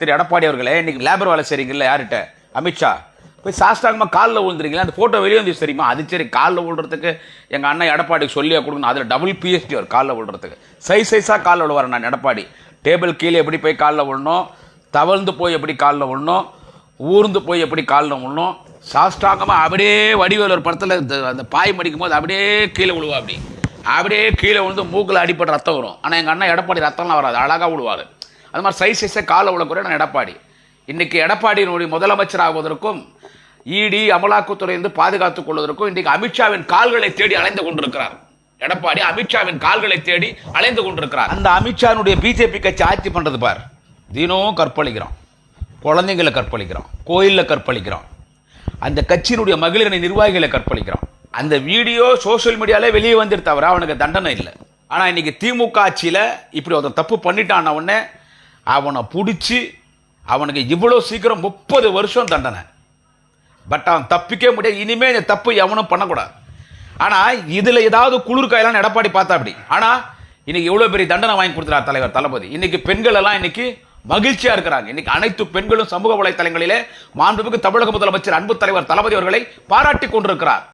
திரு எடப்பாடி அவர்களே இன்னைக்கு லேபர் வேலை செய்றீங்கல்ல யார்கிட்ட? அமித்ஷா. போய் சாஸ்தாங்கமாக காலில் விழுந்துறீங்களா? அந்த ஃபோட்டோ வெளியே வந்து தெரியுமா? அது சரி காலில் விழுறதுக்கு எங்கள் அண்ணன் எடப்பாடிக்கு சொல்லியே கொடுக்கணும் அதில் டபுள் பிஎஸ்டி வரும் காலில் விழுறதுக்கு. சைஸ் சைஸாக காலில் விழுவார் நான் எடப்பாடி. டேபிள் கீழே எப்படி போய் காலில் விழணும்? தவழ்ந்து போய் எப்படி காலில் விழணும்? ஊர்ந்து போய் எப்படி காலில் விழணும்? சாஸ்தாங்கமாக அப்படியே வடிவேல் ஒரு படத்தில் அந்த பாய் மடிக்கும் போது அப்படியே கீழே விழுவா அப்படி. அப்படியே கீழே விழுந்து மூக்கில் அடிப்பட்ட ரத்தம் வரும். ஆனால் எங்கள் அண்ணன் எடப்பாடி ரத்தம்லாம் வராது. அழகாக விழுவார். அது மாதிரி சைஸ் சைஸை காலை விழக்கூடிய நான் எடப்பாடி. இன்றைக்கி எடப்பாடியினுடைய முதலமைச்சர் ஆகுவதற்கும் இடி அமலாக்கத்துறையிலிருந்து பாதுகாத்துக் கொள்வதற்கும் இன்றைக்கு அமித்ஷாவின் கால்களை தேடி அலைந்து கொண்டிருக்கிறார். எடப்பாடி அமித்ஷாவின் கால்களை தேடி அலைந்து கொண்டிருக்கிறார். அந்த அமித்ஷானுடைய பிஜேபி கட்சி ஆட்சி பண்ணுறது பார். தினம் கற்பழிக்கிறோம். குழந்தைங்களை கற்பழிக்கிறோம். கோயிலில் கற்பழிக்கிறோம். அந்த கட்சியினுடைய மகளிரணி நிர்வாகிகளை கற்பழிக்கிறோம். அந்த வீடியோ சோஷியல் மீடியாலே வெளியே வந்துட்டு தவிர அவனுக்கு தண்டனை இல்லை. ஆனால் இன்றைக்கி திமுக ஆட்சியில் இப்படி ஒருத்தன் தப்பு பண்ணிட்டான உடனே அவனை பிடிச்சி அவனுக்கு இவ்வளோ சீக்கிரம் முப்பது வருஷம் தண்டனை. பட் அவன் தப்பிக்கவே முடியாது. இனிமே இந்த தப்பு எவனும் பண்ணக்கூடாது. ஆனால் இதில் ஏதாவது குளிர்காயெல்லாம் எடப்பாடி பார்த்தா அப்படி. ஆனால் இன்னைக்கு இவ்வளோ பெரிய தண்டனை வாங்கி கொடுத்துறார் தலைவர் தளபதி. இன்னைக்கு பெண்கள் எல்லாம் இன்னைக்கு மகிழ்ச்சியாக இருக்கிறாங்க. இன்னைக்கு அனைத்து பெண்களும் சமூக வலைத்தளங்களிலே மாண்புமிகு தமிழக முதலமைச்சர் அன்பு தலைவர் தளபதி அவர்களை பாராட்டி கொண்டிருக்கிறார்.